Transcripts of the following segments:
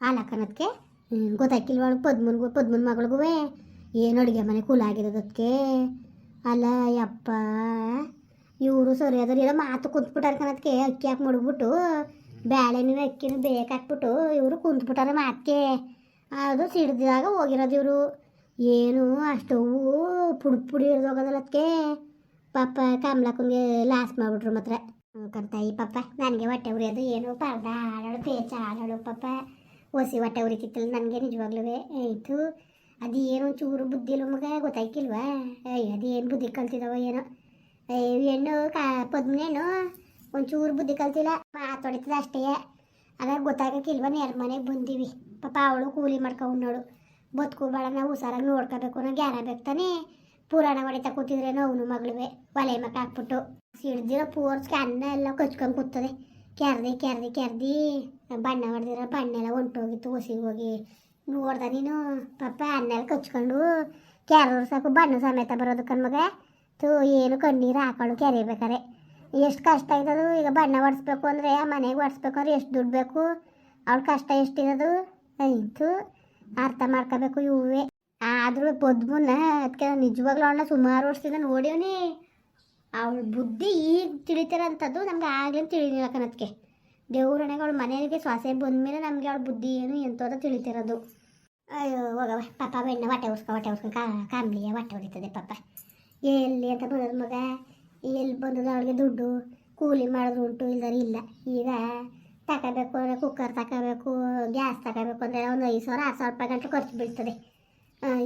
ಹಾಲಕ್ಕನದಕ್ಕೆ ಗೊತ್ತಾಕಿಲ್ವಾಳು ಪದ್ಮನ್ಗೂ, ಪದ್ಮನ್ ಮಗಳಿಗೂ ಏನು ಅಡುಗೆ ಮನೆ ಕೂಲ ಆಗಿರೋದಕ್ಕೆ ಅಲ್ಲ, ಯಪ್ಪ, ಇವರು ಸರಿ ಅದ್ರ ಎಲ್ಲ ಮಾತು ಕುಂತ್ಬಿಟ್ಟಾರ ಕಣದಕ್ಕೆ ಅಕ್ಕಿ ಹಾಕಿ ಮಡಗ್ಬಿಟ್ಟು ಬ್ಯಾಳೆನೂ ಅಕ್ಕಿನೂ ಬೇಕಾಕ್ಬಿಟ್ಟು ಇವರು ಕುಂತ್ಬಿಟ್ಟಾರ ಮಾತಿಗೆ ಅದು ಸಿಡ್ದಾಗ ಹೋಗಿರೋದು ಇವರು. ಏನು ಅಷ್ಟವು ಪುಡಿ ಪುಡಿ ಹಿಡ್ದೋಗೋದಲ್ಲದಕ್ಕೆ ಪಾಪ ಕಮಲಕ್ಕನಿಗೆ ಲಾಸ್ ಮಾಡಿಬಿಟ್ರು ಮಾತ್ರ. ಕಂತಾಯಿ ಪಾಪ ನನಗೆ ಹೊಟ್ಟೆ ಉರಿಯೋದು ಏನು? ಪರ್ದ ಹಾಡೋಳು ಪೇಚ ಹಾಡೋಳು ಪಾಪ ಒಸಿ ಹೊಟ್ಟೆ ಉರಿತಿತ್ತಲ್ಲ, ನನಗೆ ನಿಜವಾಗ್ಲೂ ಆಯಿತು ಅದೇನು ಚೂರು ಬುದ್ಧಿ ಇಲ್ಲ ಮಗ, ಗೊತ್ತಾಯ್ಕಿಲ್ವಾ? ಅಯ್ಯ ಏನು ಬುದ್ಧಿ ಕಲ್ತಿದವ ಏನೋ. ಏಯ್ ಹೆಣ್ಣು ಕಾ ಪದ್ಮನೇನು ಒಂಚೂರು ಬುದ್ಧಿ ಕಲ್ತಿಲ್ಲ. ಮಾತಾಡಿತದ ಅಷ್ಟೇ. ಹಾಗಾಗಿ ಗೊತ್ತಾಗಕ್ಕಿಲ್ವ ನೇರ ಮನೆಗೆ ಬಂದೀವಿ. ಪಾಪ ಅವಳು ಕೂಲಿ ಮಾಡ್ಕೊಂಡ್ನೋಳು ಬದುಕು ಭಾಳ ನಾವು ಹುಷಾರಾಗಿ ನೋಡ್ಕೋಬೇಕು ಅನ್ನೋ ಜ್ಞಾನ ಬೇಕು ತಾನೇ? ಪುರಾಣ ಹೊಡಿತಾ ಕೂತಿದ್ರೇನೋ ಅವನು ಮಗಳುವೆ. ಒಲೆ ಮಕ್ಕ ಹಾಕ್ಬಿಟ್ಟು. ಸಿಡ್ದಿರೋ ಪೂರ್ಸ್ಗೆ ಅನ್ನ ಎಲ್ಲ ಕಚ್ಕೊಂಡು ಕೂತದೆ. ಕೆರ್ದಿ ಕೆರ್ದಿ ಕೆರ್ದಿ. ಬಣ್ಣ ಹೊಡೆದಿರೋ ಬಣ್ಣ ಎಲ್ಲ ಹೊಂಟೋಗಿತ್ತು ಹೊಸಿಗೆ ಹೋಗಿ. ನೋಡ್ದ ನೀನು ಪಾಪ ಅನ್ನೆಲ್ಲ ಕಚ್ಕೊಂಡು ಕೆರೆ ಸಾಕು, ಬಣ್ಣ ಸಮೇತ ಬರೋದು ಕಣ್ಮಗ ತೂ ಏನು ಕಣ್ಣೀರು ಹಾಕೊಂಡು ಕೆರಿಬೇಕಾರೆ. ಎಷ್ಟು ಕಷ್ಟ ಆಯ್ತದು ಈಗ ಬಣ್ಣ ಹೊಡೆಸ್ಬೇಕು ಅಂದರೆ ಮನೆಗೆ ಹೊಡೆಸ್ಬೇಕು ಅಂದ್ರೆ ಎಷ್ಟು ದುಡ್ಡು ಬೇಕು? ಅವ್ಳ ಕಷ್ಟ ಎಷ್ಟಿರೋದು? ಆಯಿತು ಅರ್ಥ ಮಾಡ್ಕೋಬೇಕು ಇವೇ ಆದರೂ ಪದ್ಮನ್ನ ಅದಕ್ಕೆ ನಿಜವಾಗ್ಲೂ ಅವಳನ್ನ ಸುಮಾರು ವರ್ಷದಿಂದ ನೋಡೀವನಿ ಅವಳ ಬುದ್ಧಿ ಈಗ ತಿಳಿತಾರಂಥದ್ದು ನಮ್ಗೆ ಆಗ್ಲಿಂದ ತಿಳಿಲಿಲ್ಲ ಕಣದಕ್ಕೆ ದೇವ್ರಣೆಗೆ ಮನೆಯಲ್ಲಿ ಸೊಸೆ ಬಂದಮೇಲೆ ನಮಗೆ ಅವ್ಳ ಬುದ್ಧಿ ಏನು ಎಂತೋದ ತಿಳಿತಿರೋದು. ಅಯ್ಯೋ ಹೋಗವ ಪಾಪ ಬೆಣ್ಣ ಹೊಟ್ಟೆ ಉರ್ಸ್ಕೊ ಹೊಟ್ಟೆ ಉರ್ಸ್ಕೊ, ಕಾ ಹೊಟ್ಟೆ ಹೊಡಿತದೆ ಪಾಪ. ಎಲ್ಲಿ ಅಂತ ಬಂದದ ಮಗ? ಎಲ್ಲಿ ಬಂದದ ಅವಳಿಗೆ ದುಡ್ಡು? ಕೂಲಿ ಮಾಡೋದು ಉಂಟು, ಇಲ್ದರೆ ಇಲ್ಲ. ಈಗ ತಗೋಬೇಕು ಅಂದರೆ ಕುಕ್ಕರ್ ತಗೋಬೇಕು ಗ್ಯಾಸ್ ತಗೋಬೇಕು ಅಂದರೆ ಒಂದು ಐದು ಸಾವಿರ ಆರು ಸಾವಿರ ರೂಪಾಯಿ ಗಂಟೆ ಖರ್ಚು ಬೀಳ್ತದೆ.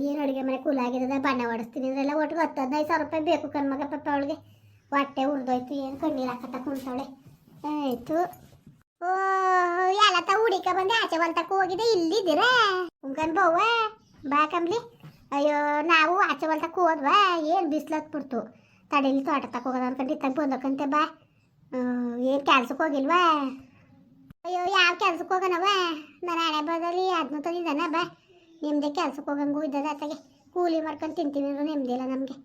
ಏನು ಅಡುಗೆ ಮನೆ ಕೂಲಾಗಿರೋದ ಬಣ್ಣ ಹೊಡಿಸ್ತೀನಿ ಇದೆಲ್ಲ ಒಟ್ಟು ಹತ್ತು ಹದಿನೈದು ಸಾವಿರ ರೂಪಾಯಿ ಬೇಕು ಕಣ್ಮಗ ಪಾಪ ಅವಳಿಗೆ. ಹೊಟ್ಟೆ ಉರ್ದೋಯ್ತು, ಏನು ಕಣ್ಣೀರು ಹಾಕತ್ತ ಕುಂತವಳೆ. ಆಯಿತು. ಎಲ್ಲ ತ ಹುಡಿಕ ಬಂದೆ, ಆಚೆ ಹೊಲ್ತಕ್ಕ ಹೋಗಿದೆ, ಇಲ್ಲಿದ್ದೀರಾ? ಉಂಕನ್ ಬವ್ವ, ಬಾ ಕಂಬ್ಲಿ ಅಯ್ಯೋ, ನಾವು ಆಚೆ ಹೊಲ್ತಕ್ಕ ಹೋದ್ವ? ಏನು ಬಿಸಿಲು ಹತ್ಬಿಡ್ತು ತಡೀಲಿ ತೋಟ ತಕ್ಕ ಹೋಗೋದು ಅನ್ಕೊಂಡು ಇತ್ತಂಗೆ ಬಂದಕ್ಕಂತೆ ಬಾ. ಏನು ಕೆಲ್ಸಕ್ಕೆ ಹೋಗಿಲ್ವಾ? ಅಯ್ಯೋ, ಯಾವ ಕೆಲ್ಸಕ್ಕೆ ಹೋಗೋಣವ ನಾನು ಬದಲಿ ಅದನ್ನ ತಂದಿದ್ದಾನ, ಬಾ. ನಿಮ್ಮದೇ ಕೆಲ್ಸಕ್ಕೆ ಹೋಗಂಗೂ ಇದ್ದದ ಅತ್ತಗೆ ಕೂಲಿ ಮಾಡ್ಕೊಂಡು ತಿಂತೀವಿ ಅಂದ್ರೆ ನೆಮ್ಮದಿಲ್ಲ ನಮಗೆ.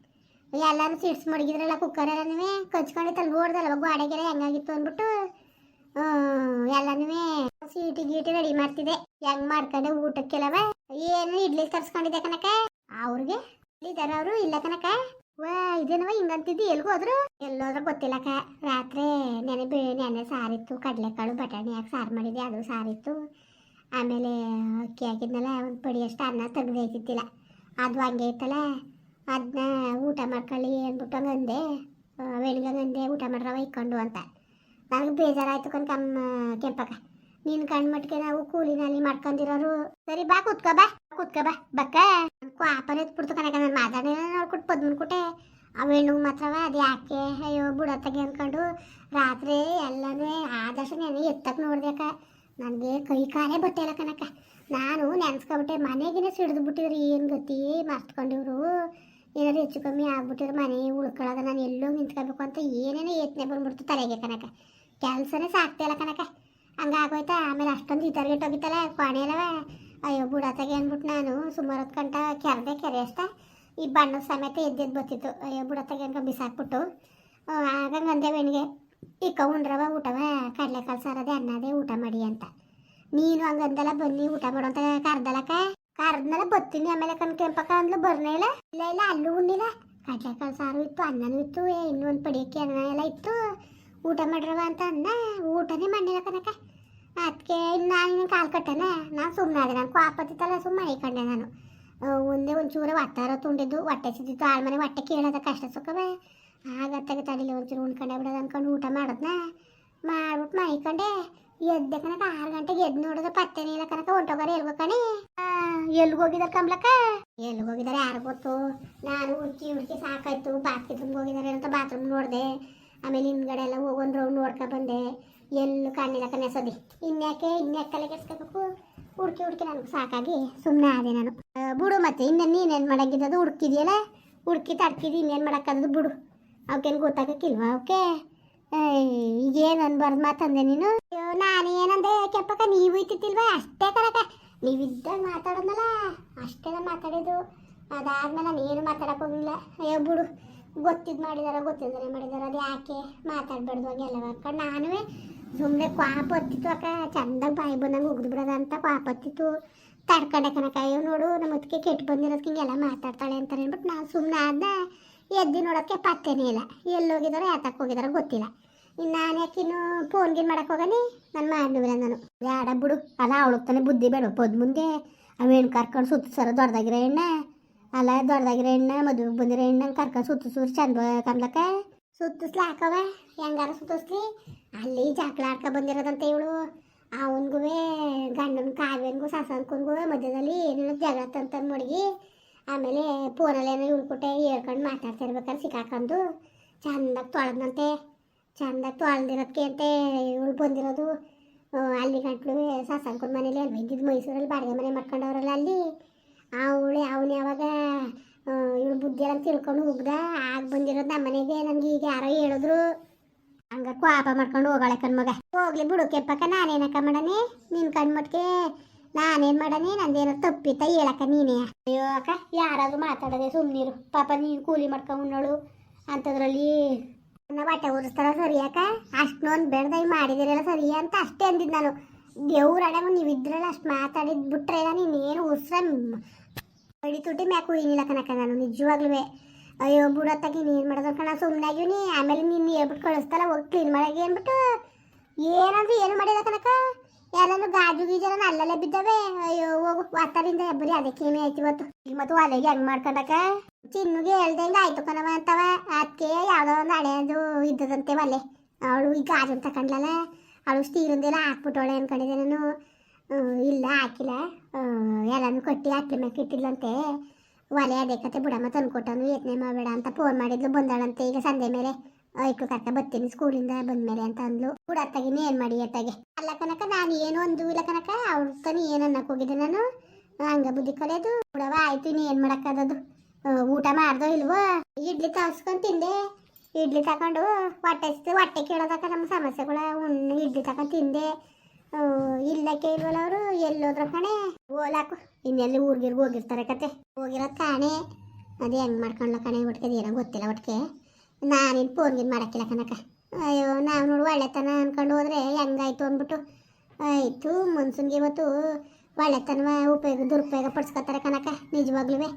ಎಲ್ಲರೂ ಸಿಡ್ಸ್ ಮಡಗಿದ್ರಲ್ಲ ಕುಕ್ಕರ್ ನೀವೇ? ಕಚ್ಕೊಂಡಿತ್ತಲ್ಲ ನೋಡ್ದಲ್ಲ ಗೋಡೆಗೆರೆ ಹೆಂಗಾಗಿತ್ತು ಅಂದ್ಬಿಟ್ಟು. ಎಲ್ಲನೂ ಸೀಟಿ ಗೀಟಿ ರೆಡಿ ಮಾಡ್ತಿದ್ದೆ. ಹೆಂಗ್ ಮಾಡ್ಕೊಂಡೆ ಊಟಕ್ಕೆಲ್ಲವ? ಏನು ಇಡ್ಲಿ ತರ್ಸ್ಕೊಂಡಿದ್ದೆ ಕನಕ ಅವ್ರಿಗೆ ಇದಾರ ಅವರು ಇಲ್ಲ ಕನಕ ವಾ, ಇದೇನವ ಹಿಂಗಂತಿದ್ದು? ಎಲ್ಗೂ ಹೋದ್ರು? ಎಲ್ಲೋದ್ರ ಗೊತ್ತಿಲ್ಲಕ ರಾತ್ರಿ ನೆನೆ ಬೇ, ನೆನೆ ಸಾರಿತ್ತು. ಕಡಲೆಕಾಳು, ಬಟಾಣಿ ಹಾಕಿ ಸಾರು ಮಾಡಿದ್ದೆ. ಅದು ಸಾರಿತ್ತು. ಆಮೇಲೆ ಅಕ್ಕಿ ಹಾಕಿದ್ನಲ್ಲ, ಒಂದು ಪಡಿಯಷ್ಟು ಅನ್ನ ತೆಗ್ದು ಅದು ಹಂಗೆ ಇತ್ತಲ್ಲ. ಅದನ್ನ ಊಟ ಮಾಡ್ಕೊಳ್ಳಿ ಅಂದ್ಬಿಟ್ಟು ಹಂಗಂದೆ. ಬೆಳಿಗ್ಗೆ ಅಂದೆ ಊಟ ಮಾಡ್ರವ ಇಕ್ಕೊಂಡು ಅಂತ. ನನಗೆ ಬೇಜಾರಾಯ್ತು ಕಣ್ ಕಮ್ಮ ಕೆಂಪಕ್ಕ. ನಿನ್ನ ಕಣ್ ಮಟ್ಟಿಗೆ ನಾವು ಕೂಲಿನಲ್ಲಿ ಮಾಡ್ಕೊಂಡಿರೋರು. ಸರಿ, ಬಾ ಕೂತ್ಕೋ ಬಾ. ಕೂತ್ಕೋ, ಬಾ. ಬಕ್ಕ. ಕ್ವಾಪನ ಎತ್ಬಿಡ್ತು ಕಣಕ, ನಾನು ಮಾತಾಡಿಲ್ಲ ನೋಡ್ಕೊಟ್ಟು ಪದ್ಮನ್ಕೊಟ್ಟೆ ಅವೇಣು ಮಾತ್ರವ, ಅದು ಯಾಕೆ? ಅಯ್ಯೋ ಬುಡತ್ತಗೆ ಅಂದ್ಕೊಂಡು ರಾತ್ರಿ ಎಲ್ಲನೂ ಆದಷ್ಟು ನೆನೆ ಎತ್ತಕ್ಕೆ ನೋಡ್ದಕ್ಕ ನನಗೆ ಕೈ ಕಾಲೇ ಬಟ್ಟೆಲ್ಲ ಕಣಕ್ಕ ನಾನು ನೆನ್ಸ್ಕೊಬಿಟ್ಟೆ, ಮನೆಗಿನ ಸಿಡಿದು ಬಿಟ್ಟಿದ್ರು ಏನು ಗತಿ ಮರ್ತ್ಕೊಂಡಿವ್ರು ಏನಾದ್ರು ಹೆಚ್ಚು ಕಮ್ಮಿ ಆಗ್ಬಿಟ್ಟಿದ್ರು ಮನೆ ಉಳ್ಕೊಳ್ಳೋದ ನಾನು ಎಲ್ಲೋ ನಿಂತ್ಕೋಬೇಕು ಅಂತ ಏನೇನೋ ಯತ್ನೆ ಬಂದ್ಬಿಡ್ತು ತಲೆಗೆ ಕನಕ ಕೆಲಸನೇ ಸಾಕ್ತಿಲ್ಲ ಕನಕ ಹಂಗಾಗೋಯ್ತಾ? ಆಮೇಲೆ ಅಷ್ಟೊಂದು ಈ ಟಾರ್ಗೆಟ್ ಹೋಗಿತ್ತಲ್ಲ ಕೊನೆ ಅಯ್ಯೋ ಬುಡತ್ತಾಗೆ ಅಂದ್ಬಿಟ್ಟು ನಾನು ಸುಮಾರು ಹೊತ್ತು ಗಂಟ ಕೆರೆದೆ ಕೆರೆ ಅಷ್ಟ. ಈ ಬಣ್ಣದ ಸಮೇತ ಎದ್ದೆದ್ದು ಬರ್ತಿತ್ತು. ಅಯ್ಯೋ ಬುಡತ್ತಾಗೆ ಅನ್ಕ ಬಿಸಾಕ್ಬಿಟ್ಟು. ಆಗಂಗೆ ಅಂದೆ ಬೆಣ್ಣಿಗೆ ಇಕ್ಕ, ಉಂಡ್ರವ, ಊಟವ? ಕಡಲೆಕಾಳು ಸಾರದೆ, ಅನ್ನದೇ, ಊಟ ಮಾಡಿ ಅಂತ. ನೀನು ಹಂಗಂದಲ್ಲ, ಬನ್ನಿ, ಊಟ ಮಾಡು ಅಂತ ಕರ್ದಲಕ್ಕ ಕರ್ದ್ಮೇಲೆ ಬತ್ತೀನಿ ಆಮೇಲೆ ಕಣ್ ಕೆಂಪಕ್ಕ ಅಂದ್ಲು, ಬರ್ನೇ ಇಲ್ಲ. ಇಲ್ಲ ಇಲ್ಲ, ಅಲ್ಲೂ ಉಣ್ಣಿಲ್ಲ. ಕಡಲೆಕಾಳು ಸಾರು ಇತ್ತು, ಅನ್ನನೂ ಇತ್ತು ಇನ್ನೊಂದು ಪಡಿಯಕ್ಕೆ ಅನ್ನ ಎಲ್ಲ ಇತ್ತು. ಊಟ ಮಾಡ್ರವ ಅಂತ ಅನ್ನ ಊಟನೇ ಮಾಡಿಲ್ಲ ಕನಕ. ಅದಕ್ಕೆ ಇನ್ನು ನಾನು ಕಾಲು ಕಟ್ಟನ. ನಾನು ಸುಮ್ಮನೆ ಆದೆ. ನಾನು ಕ್ವಾಪತ್ತಿತ್ತಲ್ಲ ಸುಮ್ಮನೆ ಕಂಡೆ ನಾನು. ಒಂದೇ ಒಂಚೂರು ಒಟ್ಟಾರ ತುಂಡಿದ್ದು, ಹೊಟ್ಟೆ ಸಿದ್ದಿತ್ತು ಆಳ್ ಮನೆ ಹೊಟ್ಟೆ ಕೇಳೋದ ಕಷ್ಟ ಸುಖವೇ. ಆಗತ್ತಾಗ ತಡಿಲಿ ಒಂಚೂರು ಉಣ್ಕೊಂಡೆ ಬಿಡೋದು ಅನ್ಕೊಂಡು ಊಟ ಮಾಡೋದ್ನ. ಮಾಡ್ಬಿಟ್ಟು ಮೈಕೊಂಡೆ ಎದ್ದೆ ಕನಕ, ಆರು ಗಂಟೆಗೆ ಎದ್ದು ನೋಡಿದ್ರೆ ಪತ್ತೆನೇ ಇಲ್ಲ ಕನಕ. ಹೊಂಟೋಗಾರ ಎಲ್ಗೋ ಕಣಿ. ಎಲ್ಗೆ ಹೋಗಿದಾರೆ ಕಂಬ್ಲಕ್ಕ ಎಲ್ಗೆ ಹೋಗಿದ್ದಾರೆ ಯಾರು ಗೊತ್ತು? ನಾನು ಹುಡುಕಿ ಹುಡುಕಿ ಸಾಕಾಯ್ತು. ಬಾತ್ರೂಮ್ಗೆ ಹೋಗಿದ್ದಾರೆ ಅಂತ ಬಾತ್ರೂಮ್ ನೋಡಿದೆ. ಆಮೇಲೆ ಹಿಂದ್ಗಡೆ ಎಲ್ಲ ಹೋಗಿ ಒಂದು ರೌಂಡ್ ನೋಡ್ಕೊ ಬಂದೆ. ಎಲ್ಲೂ ಕಾಣಿಲ್ಲ ಸದಿ ಇನ್ಯಾಕೆ ಇನ್ಯಾಕೆ ತಲೆ ಕೆಡ್ಸ್ಕೋಬೇಕು? ಹುಡುಕಿ ಹುಡುಕಿ ನನಗೆ ಸಾಕಾಗಿ ಸುಮ್ಮನೆ ಆದೆ ನಾನು. ಬಿಡು ಮತ್ತೆ, ಇನ್ನು ನೀನೇನು ಮಾಡೋಕ್ಕಿದ್ದದು ಹುಡುಕಿದ್ಯಲ್ಲ? ಹುಡುಕಿ ತಡ್ಕಿದ್ದು ಇನ್ನೇನು ಮಾಡೋಕ್ಕದು ಬಿಡು. ಅವಕ್ಕೇನು ಗೊತ್ತಾಗಕ್ಕಿಲ್ವಾ ಅವಕ್ಕೆ ಈಗೇನು ಅನ್ಬಾರ್ದು ಮಾತಂದೆ ನೀನು? ಅಯ್ಯೋ, ನಾನು ಏನಂದೆ? ಕೆಪ್ಪಕ್ಕ, ನೀವು ಇತ್ತಿಲ್ವಾ ಅಷ್ಟೇ ಕಣಕ ನೀವಿದ್ದಾಗ ಮಾತಾಡೋದ್ನಲ್ಲ? ಅಷ್ಟೇ ನಾನು ಮಾತಾಡಿದ್ದು. ಅದಾದ್ಮೇಲೆ ನಾನು ಏನು ಮಾತಾಡಕ್ಕೆ ಹೋಗಿಲ್ಲ ಅಯ್ಯೋ, ಬಿಡು. ಗೊತ್ತಿದ್ದು ಮಾಡಿದಾರ ಗೊತ್ತಿದ್ದಾರೆ ಮಾಡಿದಾರ ಅದು ಯಾಕೆ ಮಾತಾಡ್ಬಾರ್ದು ಹಂಗೆಲ್ಲ ಮಾಡ್ಕೊಂಡು ನಾನು ಸುಮ್ಮನೆ ಕ್ವಾಪ ಹತ್ತಿತ್ತು ಅಕ್ಕ, ಚಂದಾಗ ಬಾಯಿ ಬಂದಂಗೆ ಉಗ್ದು ಬಿಡೋದ ಅಂತ ಕ್ವಾಪ ಹತ್ತಿತ್ತು. ತಡ್ಕೊಂಡೆ ಅಯ್ಯೋ ನೋಡು ನಮ್ಮ ಕೆಟ್ಟು ಬಂದಿರೋದಕ್ಕೆ ಹಿಂಗೆಲ್ಲ ಮಾತಾಡ್ತಾಳೆ ಅಂತ ಅಂದ್ಬಿಟ್ಟು ನಾನು ಸುಮ್ಮನೆ ಆದ ಎದ್ದು ನೋಡೋಕ್ಕೆ ಪತ್ತೇನೆ ಇಲ್ಲ. ಎಲ್ಲಿ ಹೋಗಿದಾರೋ ಯಾತಕ್ಕೆ ಹೋಗಿದಾರೋ ಗೊತ್ತಿಲ್ಲ. ಇನ್ನು ನಾನು ಯಾಕಿನ್ನು ಫೋನ್ ಗಿನ್ ಮಾಡಕ್ಕೆ ಹೋಗನಿ ನಾನು ಮಾಡಿಲ್ಲ ನಾನು. ಯಾಡ ಬಿಡು, ಅಲ್ಲ ಅವಳಗ್ತಾನೆ ಬುದ್ಧಿ ಬೇಡ ಪದ್ ಮುಂದೆ ಅವೇನು ಕರ್ಕೊಂಡು ಸುತ್ತ ಸರ ದೊಡ್ಡದಾಗಿರೋ ಎಣ್ಣೆ ಅಲ್ಲ ದೊಡ್ಡದಾಗಿರೋ ಎಣ್ಣೆ ಮದುವೆಗೆ ಬಂದಿರೋ ಎಣ್ಣೆ ಕರ್ಕೊಂಡು ಸುತ್ತಿಸೂರು ಚಂದ ಕಮ್ಲಕ್ಕ ಸುತ್ತಿಸ್ಲಾಕವ ಹೆಂಗಾರ ಸುತ್ತಿಸ್ಲಿ ಅಲ್ಲಿ ಜಗಳ ಆಡ್ಕ ಬಂದಿರೋದಂತ ಇವಳು. ಅವನಿಗೂ ಗಂಡನ ಕಾವ್ಯನಿಗೂ ಸಸನ್ಕನ್ಗೂ ಮಧ್ಯದಲ್ಲಿ ಏನೇನೋ ಜಗಳ ತಂತಂದು ಮಡಗಿ, ಆಮೇಲೆ ಫೋನಲ್ಲಿ ಏನೋ ಇಳ್ಕೊಟ್ಟೆ ಹೇಳ್ಕೊಂಡು ಮಾತಾಡ್ತಿರ್ಬೇಕಾದ್ರೆ ಸಿಕ್ಕಾಕೊಂಡು ಚಂದಾಗಿ ತೊಳೆದಂತೆ ಚಂದಾಗಿ ತೊಳೆದಿರೋದಕ್ಕೆ ಅಂತೆ ಇವಳು ಬಂದಿರೋದು. ಅಲ್ಲಿ ಗಂಟ್ಲು ಸಸನ್ಕನ್ ಮನೇಲಿ ಅಲ್ಲಿ ಬಂದಿದ್ದು ಮೈಸೂರಲ್ಲಿ ಬಾಡಿಗೆ ಮನೆ ಮಾಡ್ಕೊಂಡವ್ರಲ್ಲ ಅಲ್ಲಿ. ಅವಳು ಅವನು ಯಾವಾಗ ಇವಳು ಬುದ್ಧಿ ಎಲ್ಲ ತಿಳ್ಕೊಂಡು ಹೋಗ್ದ, ಆಗ ಬಂದಿರೋದು ನಮ್ಮ ಮನೆಗೆ. ನನಗೆ ಈಗ ಯಾರೋ ಹೇಳಿದ್ರು. ಹಂಗ ಕೋಪ ಮಾಡ್ಕೊಂಡು ಹೋಗಾಳೆ ಕಣ್ಮಗ ಹೋಗ್ಲಿ ಬಿಡು ಕೆಪ್ಪಕ್ಕ ನಾನೇನಕ್ಕ ಮಾಡನಿ ನಿನ್ ಕಣ್ಮಟ್ಗೆ ನಾನೇನ್ ಮಾಡನಿ ನಂದೇನೋ ತಪ್ಪಿತ ಹೇಳಕ್ಕ ನೀನೇ. ಅಯ್ಯೋ ಅಕ್ಕ, ಯಾರಾದ್ರೂ ಮಾತಾಡದೆ ಸುಮ್ಮನಿರು ಪಾಪ ನೀನು ಕೂಲಿ ಮಾಡ್ಕೊಂಡು ಉಣ್ಣೋಳು. ಅಂಥದ್ರಲ್ಲಿ ಬಟ್ಟೆ ಉರಿಸ್ತಾರ ಸರಿ ಅಕ್ಕ? ಅಷ್ಟೊಂದು ಬೆಳ್ದೈ ಮಾಡಿದಿರಲ್ಲ ಸರಿ ಅಂತ ಅಷ್ಟೇ ಅಂದಿದ್ದು ನಾನು. ದೇವ್ರಡಗು ನೀವು ಇದ್ರಲ್ಲ ಅಷ್ಟು ಮಾತಾಡಿದ್ ಬಿಟ್ರೆ ನೀನೇನು ಉಸ್ರ ಬಡಿ ತುಟಿ ಮ್ಯಾಕು ಏನಿಲ್ಲ ಕನಕ ನಾನು ನಿಜವಾಗ್ಲೂ ಅಯ್ಯೋ, ಬುಡತ್ತಾಗಿ ನೀನು ಮಾಡೋದು ಕಣ ಸುಮ್ಮನಾಗಿವ್ನಿ ಆಮೇಲೆ ನೀನು ಹೇಳ್ಬಿಟ್ಟು ಕಳಿಸ್ತಲ್ಲ ಹೋಗಿ ಕ್ಲೀನ್ ಮಾಡಿ ಅಂದ್ಬಿಟ್ಟು ಏನಂದ್ರೆ ಏನು ಮಾಡಿಲ್ಲ ಕನಕ ಯಾರಾದ್ರೂ ಗಾಜು ಗೀಜೆಲ್ಲ ಅಲ್ಲಲ್ಲೇ ಬಿದ್ದಾವೆ. ಅಯ್ಯೋ, ಹೋಗು. ವಾತಾರಿಂದ ಬರೀ ಅದಕ್ಕೆ ಏನೇ ಆಯ್ತು ಇವತ್ತು. ಮತ್ತು ಒಲೆಗೆ ಹೆಂಗ್ ಮಾಡ್ಕೊಂಡಕ ಚಿನ್ನುಗೆ ಹೇಳ್ದಂಗೆ ಆಯ್ತು ಕಣವ ಅಂತವ. ಅದಕ್ಕೆ ಯಾವುದೋ ಒಂದು ಹಳೆಯದು ಇದ್ದದಂತೆ ಮಲೆ ಅವಳು ಈಗ ಗಾಜು ತಕೊಂಡ್ಲಲ್ಲ ಅವಳು ಸ್ಟೀರಿಂದೆಲ್ಲ ಹಾಕ್ಬಿಟ್ಟವಳೆ ಅಂದ್ಕೊಂಡಿದ್ದೆ ನಾನು. ಇಲ್ಲ, ಹಾಕಿಲ್ಲ. ಎಲ್ಲನೂ ಕಟ್ಟಿ ಹಾಕಿ ಮ್ಯಾಕೆ ಇಟ್ಟಿದ್ಲಂತೆ. ಒಲೆ ಅದೇ ಕತೆ ಬಿಡಮ್ಮ ತಂದ್ಕೊಟ್ಟನು ಯತ್ನೆ ಮಾಡಬೇಡ ಅಂತ ಫೋನ್ ಮಾಡಿದ್ಲು, ಬಂದಾಳಂತೆ ಈಗ ಸಂಜೆ ಮೇಲೆ. ಐಕು ಕರ್ಕ ಬರ್ತೀನಿ ಸ್ಕೂಲಿಂದ ಬಂದ್ಮೇಲೆ ಅಂತ ಅಂದ್ಲು. ಕೂಡ ಅತ್ತಾಗಿನ ಏನು ಮಾಡಿ ಅತ್ತಾಗೆ. ಅಲ್ಲ ಕನಕ, ನಾನು ಏನು ಒಂದು ಇಲ್ಲ ಕನಕ ಅವ್ರ ತನಿ ಏನು ಹೋಗಿದ್ದೆ ನಾನು? ಹಂಗ ಬುದ್ಧಿ ಕಲಿಯೋದು? ಬಿಡವ ಆಯ್ತು ನೀ ಏನು ಮಾಡೋಕ್ಕಾಗದು ಊಟ ಮಾಡ್ದೋ ಇಲ್ವೋ? ಇಡ್ಲಿ ತರ್ಸ್ಕೊಂಡು ತಿಂದೆ. ಇಡ್ಲಿ ತಗೊಂಡು ಹೊಟ್ಟೆ ಹೊಟ್ಟೆ ಕೇಳೋದಕ್ಕ ನಮ್ಮ ಸಮಸ್ಯೆಗಳ ಉಣ್ಣು, ಇಡ್ಲಿ ತಗೊಂಡು ತಿಂದೆ. ಇಲ್ಲ ಅವರು ಎಲ್ಲೋದ್ರ ಕಣೆ? ಓಲಾಕು, ಇನ್ನೆಲ್ಲಿ ಊರ್ಗಿರ್ಗೆ ಹೋಗಿರ್ತಾರೆ ಕತೆ. ಹೋಗಿರೋ ಕಾಣೆ. ಅದೇ ಹೆಂಗೆ ಮಾಡ್ಕೊಂಡ್ಲ ಕಣೆ ಒಟ್ಟಿಗೆ, ಏನೋ ಗೊತ್ತಿಲ್ಲ ಒಟ್ಟಿಗೆ. ಫೋನ್ ಫೋನ್ಗಿನ್ ಮಾಡಕ್ಕಿಲ್ಲ ಕನಕ ಅಯ್ಯೋ, ನಾವು ನೋಡು ಒಳ್ಳೆತನ ಅನ್ಕೊಂಡು ಹೋದ್ರೆ ಹೆಂಗಾಯ್ತು ಅಂದ್ಬಿಟ್ಟು. ಆಯಿತು, ಮನ್ಸನ್ಗೆ ಇವತ್ತು ಒಳ್ಳೆತನ ಉಪಯೋಗ, ದುರುಪಯೋಗ ಪಡಿಸ್ಕೊತಾರೆ ಕನಕ ನಿಜವಾಗ್ಲೂ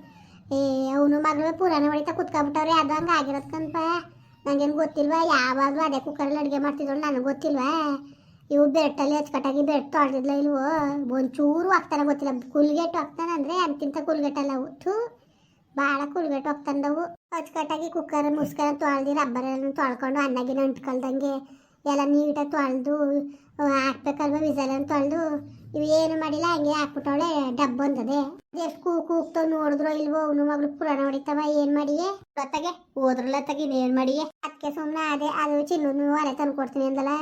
ಏ, ಅವನು ಮಗಳು ಪುರಾಣ ಹೊಡಿತಾ ಕುತ್ಕೊಂಡ್ಬಿಟ್ಟವ್ರೆ, ಅದು ಹಂಗೆ ಆಗಿರೋದು ನಂಗೇನು ಗೊತ್ತಿಲ್ವಾ? ಯಾವಾಗಲೂ ಅದೇ ಕುಕ್ಕರಲ್ಲಿ ಅಡುಗೆ ಮಾಡ್ತಿದ್ರು ನನಗೆ ಗೊತ್ತಿಲ್ವಾ? ಇವು ಬೆಟ್ಟಲ್ಲಿ ಹಚ್ಕಟ್ಟಾಗಿ ಬೆಟ್ಟು ಆಡಿದ್ಲ ಇಲ್ವೋ ಒಂಚೂರು ಹಾಕ್ತಾನೆ ಗೊತ್ತಿಲ್ಲ. ಕುಲ್ಗೆಟ್ಟು ಹಾಕ್ತಾನೆ ಅಂದರೆ ಅಂತಿಂತ ಕುಲ್ಗೆಟ್ಟಲ್ಲ ಅವು. ಥೂ ಭಾಳ ಕುಲ್ಗೆಟ್ಟು ಹೋಗ್ತಂದವು ಅಚ್ಚುಕಟ್ಟಾಗಿ ಕುಕ್ಕರ್ ಮುಸ್ಕರ ತೊಳ್ದು ರಬ್ಬರ್ ತೊಳ್ಕೊಂಡು ಅನ್ನಗಿನ ಅಂಟ್ಕೊಳ್ದಂಗೆ ಎಲ್ಲ ನೀಟಾಗಿ ತೊಳೆದು ಹಾಕ್ಬೇಕಲ್ವ ಅಂತ ತೊಳೆದು ಇವು ಏನು ಮಾಡಿಲ್ಲ, ಹಂಗೆ ಹಾಕ್ಬಿಟ್ಟವಳೆ ಡಬ್ಬ ಬಂದದೆ. ಎಷ್ಟು ಕೂ ಕೂಗ್ತಾವ್ ನೋಡಿದ್ರು ಇಲ್ವೋ, ಅವನು ಮಗಳು ಪುರಾಣ ಹೊಡಿತಾವ, ಏನು ಮಾಡಿಯೆ? ಗೊತ್ತಾಗೆ ಹೋದ್ರಲ್ಲ ತಗಿ ಏನು ಮಾಡಿಯೇ? ಅದಕ್ಕೆ ಸುಮ್ಮನೆ ಅದೇ, ಅದು ಚಿನ್ನು ಅಲೆ ತಂದು ಕೊಡ್ತೀನಿ ಅಂದಲ್ಲ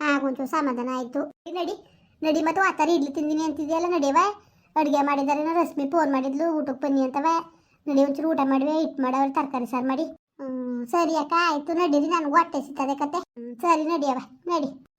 ಆಗ ಒಂಚೂರು ಸಮಾಧಾನ ಆಯಿತು. ನಡಿ ನಡಿ ಮತ್ತು ಆತರ ಇಡ್ಲಿ ತಿಂದಿನಿ ಅಂತಿದೆಯಲ್ಲ ನಡಿಯವ ಅಡುಗೆ ಮಾಡಿದಾರೆ ರಶ್ಮಿ ಫೋನ್ ಮಾಡಿದ್ಲು ಊಟಕ್ಕೆ ಬನ್ನಿ ಅಂತವ ನಡಿ, ಒಂಚೂರು ಊಟ ಮಾಡಿವೆ ಹಿಟ್ಟು ಮಾಡವ್ರ, ತರಕಾರಿ ಸಾರು ಮಾಡಿ. ಹ್ಞೂ ಸರಿ ಅಕ್ಕ, ಆಯಿತು ನಡೀರಿ ನನಗೂ ಹೊಟ್ಟೆ ಸಿಗ್ತದೆ ಕತೆ. ಸರಿ ನಡಿಯವ ನಡಿ.